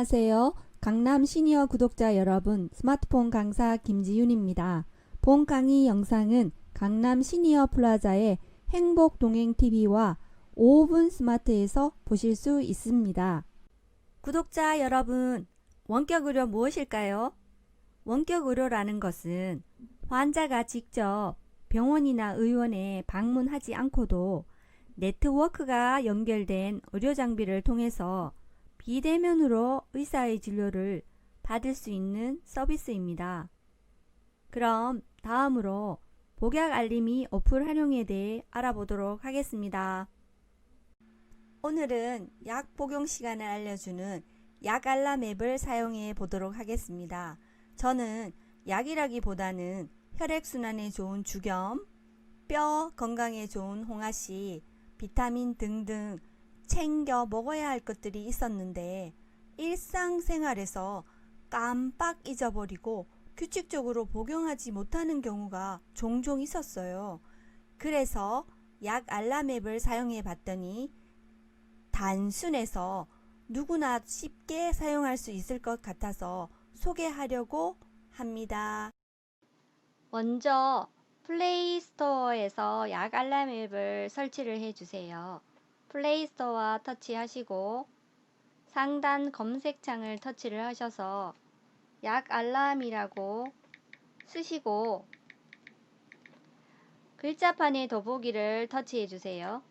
안녕하세요. 강남 시니어 구독자 여러분, 스마트폰 강사 김지윤입니다. 본 강의 영상은 강남 시니어 플라자의 행복 동행 TV와 5분 스마트에서 보실 수 있습니다. 구독자 여러분, 원격 의료 무엇일까요? 원격 의료라는 것은 환자가 직접 병원이나 의원에 방문하지 않고도 네트워크가 연결된 의료 장비를 통해서 비대면으로 의사의 진료를 받을 수 있는 서비스입니다. 그럼 다음으로 복약 알림이 어플 활용에 대해 알아보도록 하겠습니다. 오늘은 약 복용 시간을 알려주는 약 알람 앱을 사용해 보도록 하겠습니다. 저는 약이라기보다는 혈액순환에 좋은 주겸, 뼈 건강에 좋은 홍아씨, 비타민 등등 챙겨 먹어야 할 것들이 있었는데 일상생활에서 깜빡 잊어버리고 규칙적으로 복용하지 못하는 경우가 종종 있었어요. 그래서 약 알람 앱을 사용해 봤더니 단순해서 누구나 쉽게 사용할 수 있을 것 같아서 소개하려고 합니다. 먼저 플레이 스토어에서 약 알람 앱을 설치를 해주세요. 플레이스토어와 터치하시고 상단 검색창을 터치를 하셔서 약 알람이라고 쓰시고 글자판의 더보기를 터치해 주세요.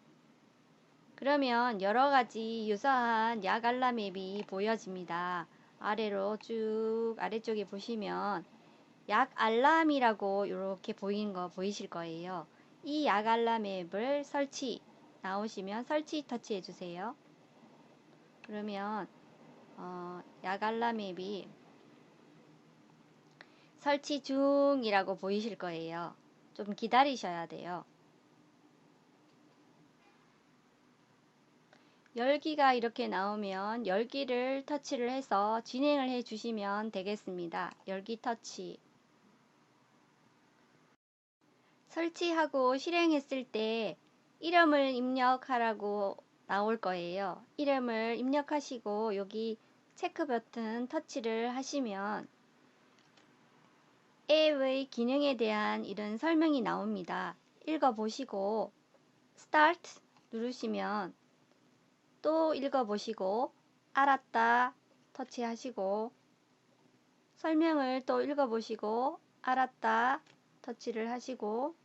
그러면 여러 가지 유사한 약 알람 앱이 보여집니다. 아래로 쭉 아래쪽에 보시면 약 알람이라고 이렇게 보이는 거 보이실 거예요. 이 약 알람 앱을 설치 나오시면 설치 터치해 주세요. 그러면 어, 약 알람 앱이 설치 중이라고 보이실 거예요. 좀 기다리셔야 돼요. 열기가 이렇게 나오면 열기를 터치를 해서 진행을 해 주시면 되겠습니다. 열기 터치. 설치하고 실행했을 때 이름을 입력하라고 나올 거예요. 이름을 입력하시고 여기 체크 버튼 터치를 하시면 앱의 기능에 대한 이런 설명이 나옵니다. 읽어보시고 Start 누르시면 또 읽어보시고 알았다 터치하시고 설명을 또 읽어보시고 알았다 터치를 하시고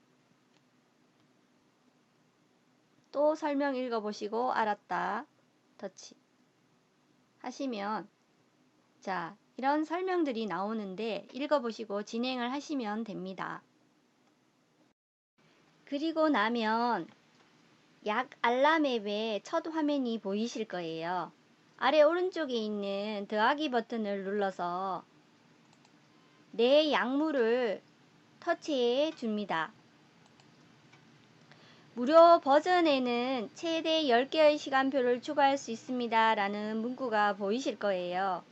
또 설명 읽어보시고 알았다 터치 하시면 자 이런 설명들이 나오는데 읽어보시고 진행을 하시면 됩니다. 그리고 나면 약 알람 앱의 첫 화면이 보이실 거예요. 아래 오른쪽에 있는 더하기 버튼을 눌러서 내 약물을 터치해 줍니다. 무료 버전에는 최대 10개의 시간표를 추가할 수 있습니다. 라는 문구가 보이실 거예요.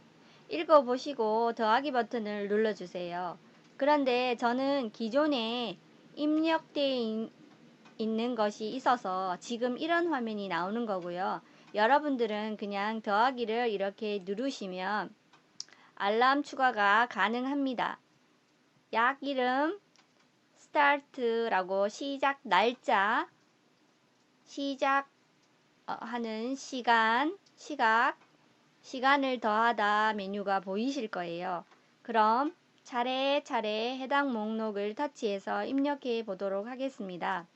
읽어보시고 더하기 버튼을 눌러주세요. 그런데 저는 기존에 입력되어 있는 것이 있어서 지금 이런 화면이 나오는 거고요. 여러분들은 그냥 더하기를 이렇게 누르시면 알람 추가가 가능합니다. 약 이름 start라고 시작 날짜 시작하는 시간 시각 시간을 더하다 메뉴가 보이실 거예요. 그럼 차례차례 해당 목록을 터치해서 입력해 보도록 하겠습니다.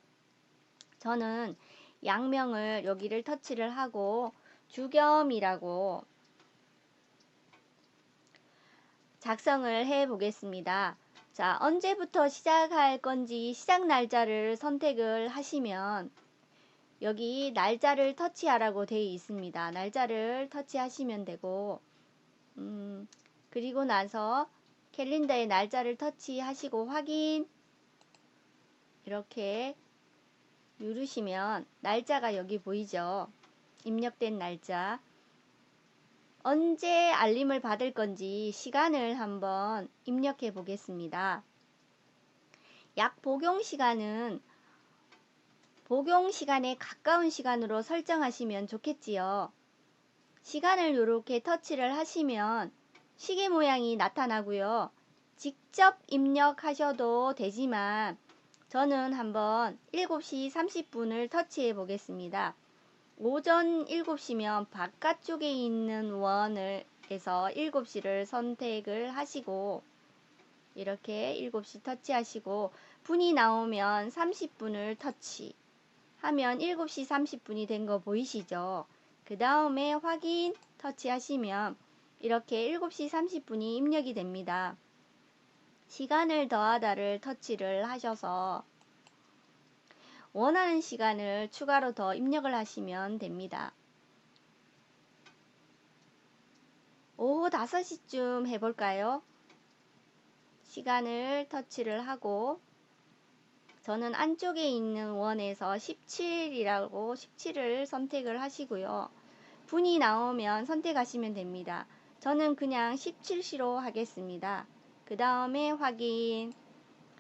저는 양명을 여기를 터치를 하고 주겸이라고 작성을 해 보겠습니다. 자, 언제부터 시작할 건지 시작 날짜를 선택을 하시면 여기 날짜를 터치하라고 되어 있습니다. 날짜를 터치하시면 되고 음, 그리고 나서 캘린더에 날짜를 터치하시고 확인 이렇게 누르시면 날짜가 여기 보이죠? 입력된 날짜 언제 알림을 받을 건지 시간을 한번 입력해 보겠습니다. 약 복용 시간은 복용 시간에 가까운 시간으로 설정하시면 좋겠지요. 시간을 이렇게 터치를 하시면 시계 모양이 나타나고요. 직접 입력하셔도 되지만 저는 한번 7시 30분을 터치해 보겠습니다. 오전 7시면 바깥쪽에 있는 원을 에서 7시를 선택을 하시고 이렇게 7시 터치하시고 분이 나오면 30분을 터치 하면 7시 30분이 된 거 보이시죠? 그 다음에 확인 터치하시면 이렇게 7시 30분이 입력이 됩니다. 시간을 더하다를 터치를 하셔서 원하는 시간을 추가로 더 입력을 하시면 됩니다. 오후 5시쯤 해볼까요? 시간을 터치를 하고 저는 안쪽에 있는 원에서 17이라고 17을 선택을 하시고요. 분이 나오면 선택하시면 됩니다. 저는 그냥 17시로 하겠습니다. 그 다음에 확인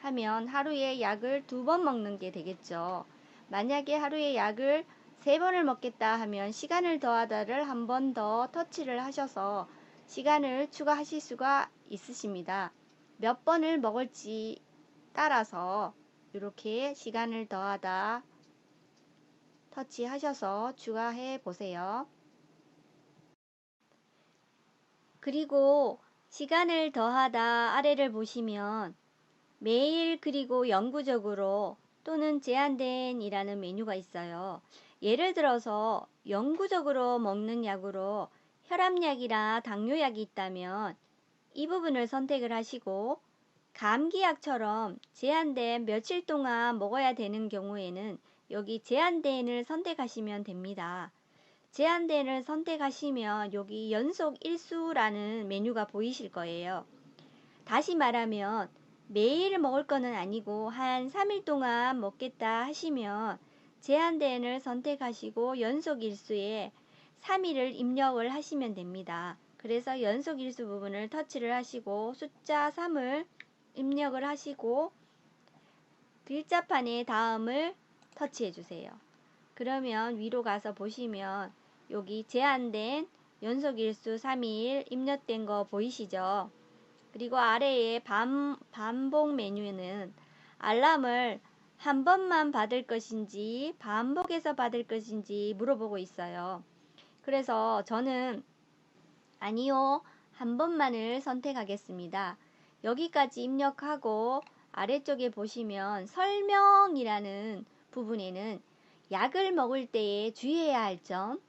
하면 하루에 약을 두 번 먹는 게 되겠죠. 만약에 하루에 약을 세 번을 먹겠다 하면 시간을 더하다를 한 번 더 터치를 하셔서 시간을 추가하실 수가 있으십니다. 몇 번을 먹을지 따라서 이렇게 시간을 더하다 터치하셔서 추가해 보세요. 그리고 시간을 더하다 아래를 보시면 매일 그리고 영구적으로 또는 제한된 이라는 메뉴가 있어요. 예를 들어서 영구적으로 먹는 약으로 혈압약이나 당뇨약이 있다면 이 부분을 선택을 하시고 감기약처럼 제한된 며칠 동안 먹어야 되는 경우에는 여기 제한된을 선택하시면 됩니다. 제한된을 선택하시면 여기 연속 일수라는 메뉴가 보이실 거예요. 다시 말하면 매일 먹을 거는 아니고 한 3일 동안 먹겠다 하시면 제한된을 선택하시고 연속 일수에 3일을 입력을 하시면 됩니다. 그래서 연속 일수 부분을 터치를 하시고 숫자 3을 입력을 하시고 글자판에 다음을 터치해 주세요. 그러면 위로 가서 보시면 여기 제한된 연속 일수 3일 입력된 거 보이시죠? 그리고 아래에 반, 반복 메뉴는 알람을 한 번만 받을 것인지 반복해서 받을 것인지 물어보고 있어요. 그래서 저는 아니요 한 번만을 선택하겠습니다. 여기까지 입력하고 아래쪽에 보시면 설명이라는 부분에는 약을 먹을 때에 주의해야 할 점,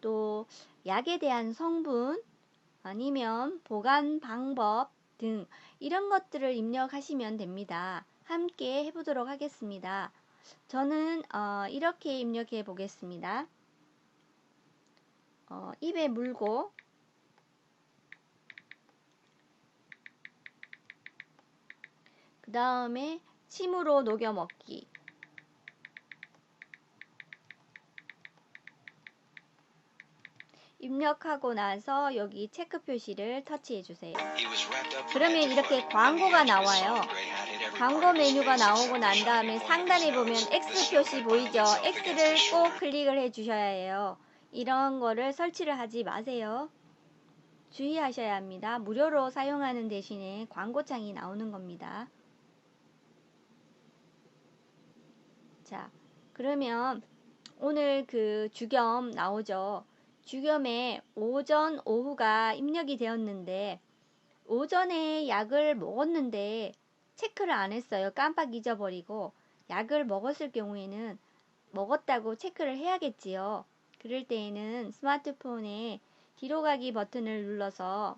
또 약에 대한 성분, 아니면 보관 방법 등 이런 것들을 입력하시면 됩니다. 함께 해보도록 하겠습니다. 저는 어, 이렇게 입력해 보겠습니다. 어, 입에 물고 다음에 침으로 녹여 먹기 입력하고 나서 여기 체크 표시를 터치해 주세요. 그러면 이렇게 광고가 나와요. 광고 메뉴가 나오고 난 다음에 상단에 보면 X 표시 보이죠? X를 꼭 클릭을 해 주셔야 해요. 이런 거를 설치를 하지 마세요. 주의하셔야 합니다. 무료로 사용하는 대신에 광고창이 나오는 겁니다. 자, 그러면 오늘 그 주겸 나오죠? 주겸에 오전, 오후가 입력이 되었는데 오전에 약을 먹었는데 체크를 안 했어요. 깜빡 잊어버리고 약을 먹었을 경우에는 먹었다고 체크를 해야겠지요. 그럴 때에는 스마트폰에 뒤로 가기 버튼을 눌러서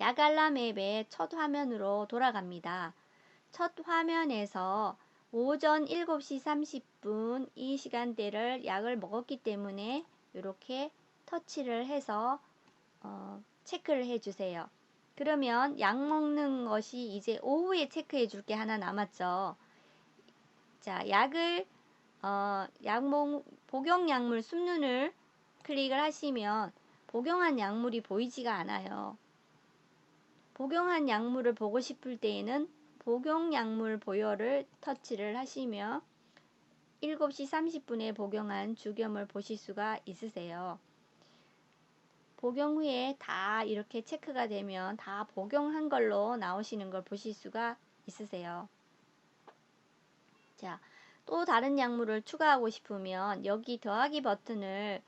약 알람 앱의 첫 화면으로 돌아갑니다. 첫 화면에서 오전 7시 30분 이 시간대를 약을 먹었기 때문에 이렇게 터치를 해서 어, 체크를 해주세요. 그러면 약 먹는 것이 이제 오후에 체크해 줄 게 하나 남았죠. 자, 약을 어, 약목 복용 약물 숨눈을 클릭을 하시면 복용한 약물이 보이지가 않아요. 복용한 약물을 보고 싶을 때에는 복용 약물 보여를 터치를 하시며 7시 30분에 복용한 주겸을 보실 수가 있으세요. 복용 후에 다 이렇게 체크가 되면 다 복용한 걸로 나오시는 걸 보실 수가 있으세요. 자, 또 다른 약물을 추가하고 싶으면 여기 더하기 버튼을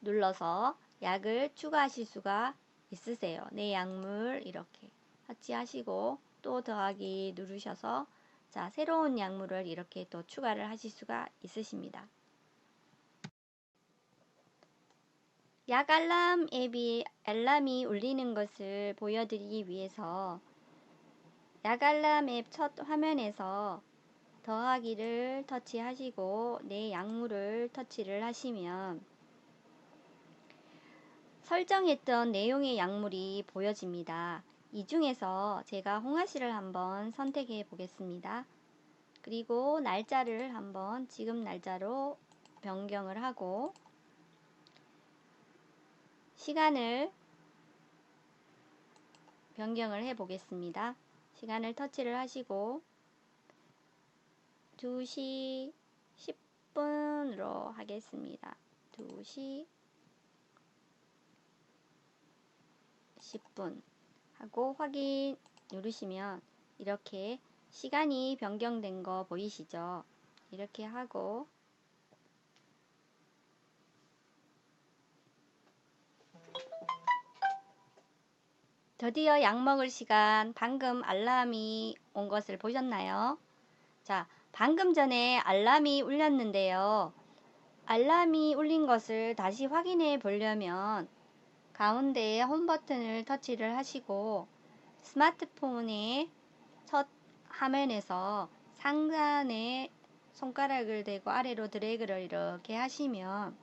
눌러서 약을 추가하실 수가 있으세요. 내 약물 이렇게 터치하시고 또 더하기 누르셔서 자, 새로운 약물을 이렇게 또 추가를 하실 수가 있으십니다. 약 알람 앱이 알람이 울리는 것을 보여드리기 위해서 약 알람 앱 첫 화면에서 더하기를 터치하시고 내 약물을 터치를 하시면 설정했던 내용의 약물이 보여집니다. 이 중에서 제가 홍화씨를 한번 선택해 보겠습니다. 그리고 날짜를 한번 지금 날짜로 변경을 하고 시간을 변경을 해 보겠습니다. 시간을 터치를 하시고 2시 10분으로 하겠습니다. 2시 10분 하고 확인 누르시면 이렇게 시간이 변경된 거 보이시죠? 이렇게 하고 드디어 약 먹을 시간 방금 알람이 온 것을 보셨나요? 자, 방금 전에 알람이 울렸는데요. 알람이 울린 것을 다시 확인해 보려면 가운데에 홈 버튼을 터치를 하시고 스마트폰의 첫 화면에서 상단에 손가락을 대고 아래로 드래그를 이렇게 하시면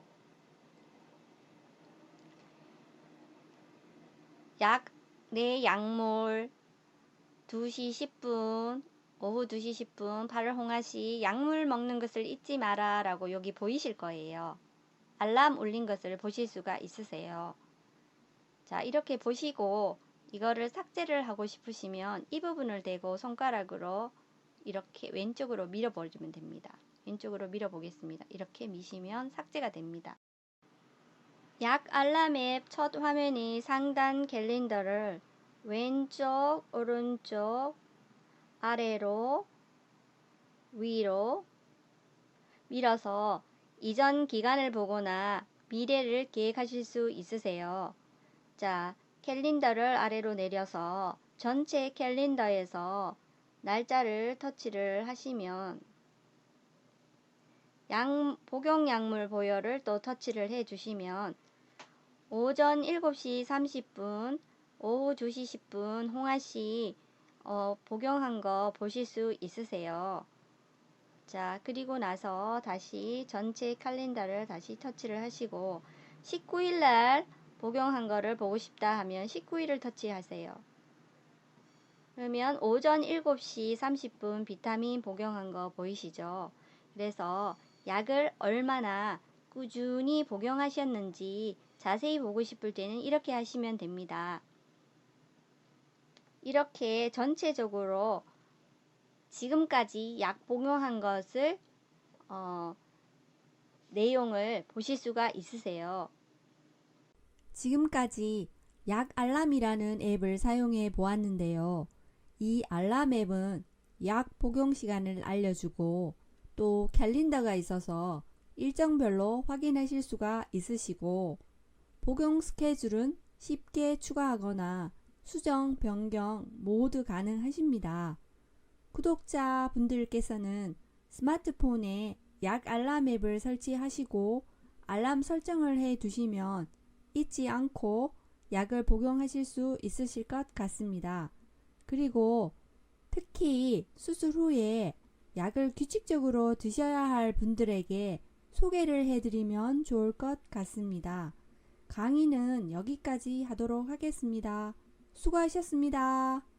약 내 약물 2시 10분 오후 2시 10분 8월 홍화시 약물 먹는 것을 잊지 마라 라고 여기 보이실 거예요. 알람 울린 것을 보실 수가 있으세요. 자 이렇게 보시고 이거를 삭제를 하고 싶으시면 이 부분을 대고 손가락으로 이렇게 왼쪽으로 밀어 버리면 됩니다. 왼쪽으로 밀어 보겠습니다. 이렇게 미시면 삭제가 됩니다. 약 알람 앱첫 화면이 상단 캘린더를 왼쪽, 오른쪽, 아래로, 위로 밀어서 이전 기간을 보거나 미래를 계획하실 수 있으세요. 자, 캘린더를 아래로 내려서 전체 캘린더에서 날짜를 터치를 하시면 양, 복용 약물 보여를 또 터치를 해 주시면 오전 7시 30분, 오후 2시 10분 홍아씨 어, 복용한 거 보실 수 있으세요. 자, 그리고 나서 다시 전체 캘린더를 다시 터치를 하시고 19일 날 복용한 거를 보고 싶다 하면 19일을 터치하세요. 그러면 오전 7시 30분 비타민 복용한 거 보이시죠? 그래서 약을 얼마나 꾸준히 복용하셨는지 자세히 보고 싶을 때는 이렇게 하시면 됩니다. 이렇게 전체적으로 지금까지 약 복용한 것을 어, 내용을 보실 수가 있으세요. 지금까지 약 알람이라는 앱을 사용해 보았는데요. 이 알람 앱은 약 복용 시간을 알려주고 또 캘린더가 있어서 일정별로 확인하실 수가 있으시고 복용 스케줄은 쉽게 추가하거나 수정, 변경 모두 가능하십니다. 구독자 분들께서는 스마트폰에 약 알람 앱을 설치하시고 알람 설정을 해 두시면 잊지 않고 약을 복용하실 수 있으실 것 같습니다. 그리고 특히 수술 후에 약을 규칙적으로 드셔야 할 분들에게 소개를 해드리면 좋을 것 같습니다. 강의는 여기까지 하도록 하겠습니다. 수고하셨습니다.